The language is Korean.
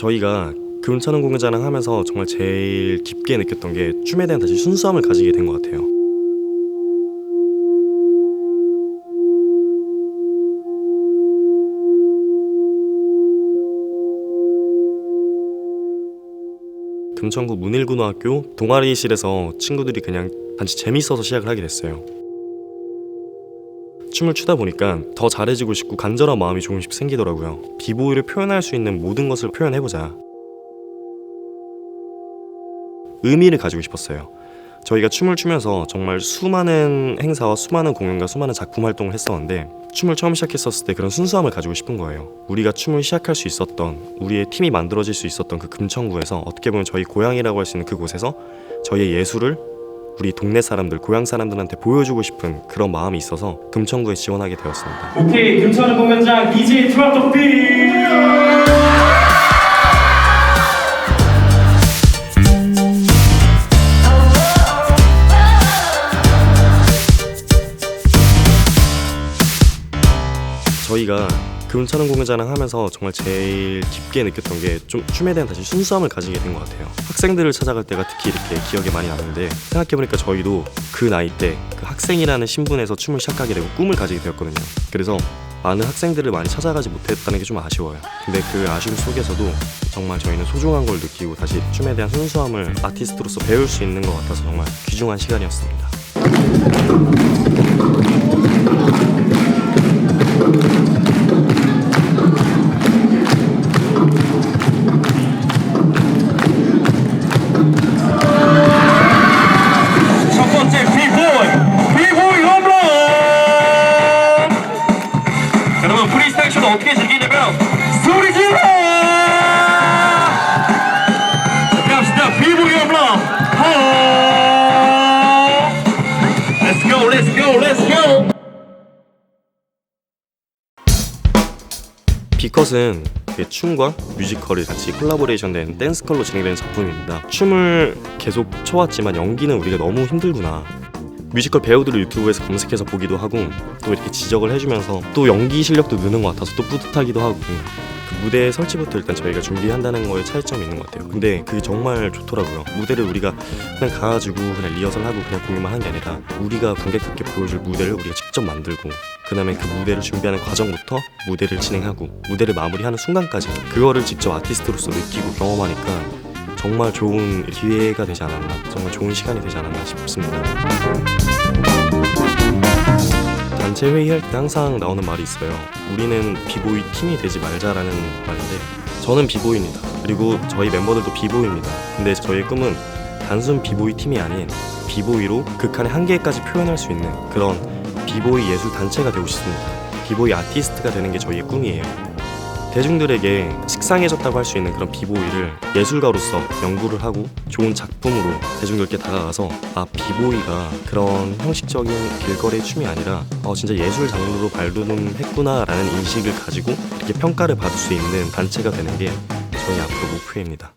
저희가 금천은 공연자랑 하면서 정말 제일 깊게 느꼈던 게 춤에 대한 다시 순수함을 가지게 된 것 같아요. 금천구 문일고등학교 동아리실에서 친구들이 그냥 단지 재밌어서 시작을 하게 됐어요. 춤을 추다 보니까 더 잘해지고 싶고 간절한 마음이 조금씩 생기더라고요. 비보이를 표현할 수 있는 모든 것을 표현해보자. 의미를 가지고 싶었어요. 저희가 춤을 추면서 정말 수많은 행사와 수많은 공연과 수많은 작품 활동을 했었는데 춤을 처음 시작했었을 때 그런 순수함을 가지고 싶은 거예요. 우리가 춤을 시작할 수 있었던 우리의 팀이 만들어질 수 있었던 그 금천구에서 어떻게 보면 저희 고향이라고 할 수 있는 그곳에서 저희의 예술을 우리 동네 사람들, 고향 사람들한테 보여주고 싶은 그런 마음이 있어서 금천구에 지원하게 되었습니다. 오케이 금천은 공연장 DJ 트롯 비 저희가 금천은 공연자랑 하면서 정말 제일 깊게 느꼈던 게 좀 춤에 대한 다시 순수함을 가지게 된 것 같아요. 학생들을 찾아갈 때가 특히 이렇게 기억에 많이 남는데 생각해보니까 저희도 그 나이 때 그 학생이라는 신분에서 춤을 시작하게 되고 꿈을 가지게 되었거든요. 그래서 많은 학생들을 많이 찾아가지 못했다는 게 좀 아쉬워요. 근데 그 아쉬움 속에서도 정말 저희는 소중한 걸 느끼고 다시 춤에 대한 순수함을 아티스트로서 배울 수 있는 것 같아서 정말 귀중한 시간이었습니다. 어떻게 즐기냐면 소리 질러! 갑시다. 비보이 홈런. 호 Let's go let's go let's go. 비컷은 그 춤과 뮤지컬이 같이 콜라보레이션된 댄스컬로 진행되는 작품입니다. 춤을 계속 춰왔지만 연기는 우리가 너무 힘들구나. 뮤지컬 배우들을 유튜브에서 검색해서 보기도 하고 또 이렇게 지적을 해주면서 또 연기 실력도 느는 것 같아서 또 뿌듯하기도 하고 그 무대 설치부터 일단 저희가 준비한다는 거에 차이점이 있는 것 같아요. 근데 그게 정말 좋더라고요. 무대를 우리가 그냥 가가지고 그냥 리허설하고 그냥 공연만 하는 게 아니라 우리가 관객들께 보여줄 무대를 우리가 직접 만들고 그 다음에 그 무대를 준비하는 과정부터 무대를 진행하고 무대를 마무리하는 순간까지 그거를 직접 아티스트로서 느끼고 경험하니까 정말 좋은 기회가 되지 않았나 정말 좋은 시간이 되지 않았나 싶습니다. 단체 회의할 때 항상 나오는 말이 있어요. 우리는 비보이 팀이 되지 말자라는 말인데 저는 비보이입니다. 그리고 저희 멤버들도 비보이입니다. 근데 저희의 꿈은 단순 비보이 팀이 아닌 비보이로 극한의 한계까지 표현할 수 있는 그런 비보이 예술 단체가 되고 싶습니다. 비보이 아티스트가 되는 게 저희의 꿈이에요. 대중들에게 식상해졌다고 할 수 있는 그런 비보이를 예술가로서 연구를 하고 좋은 작품으로 대중들께 다가가서 아 비보이가 그런 형식적인 길거리 춤이 아니라 어 진짜 예술 장르로 발돋움했구나라는 인식을 가지고 이렇게 평가를 받을 수 있는 단체가 되는 게 저희 앞으로 목표입니다.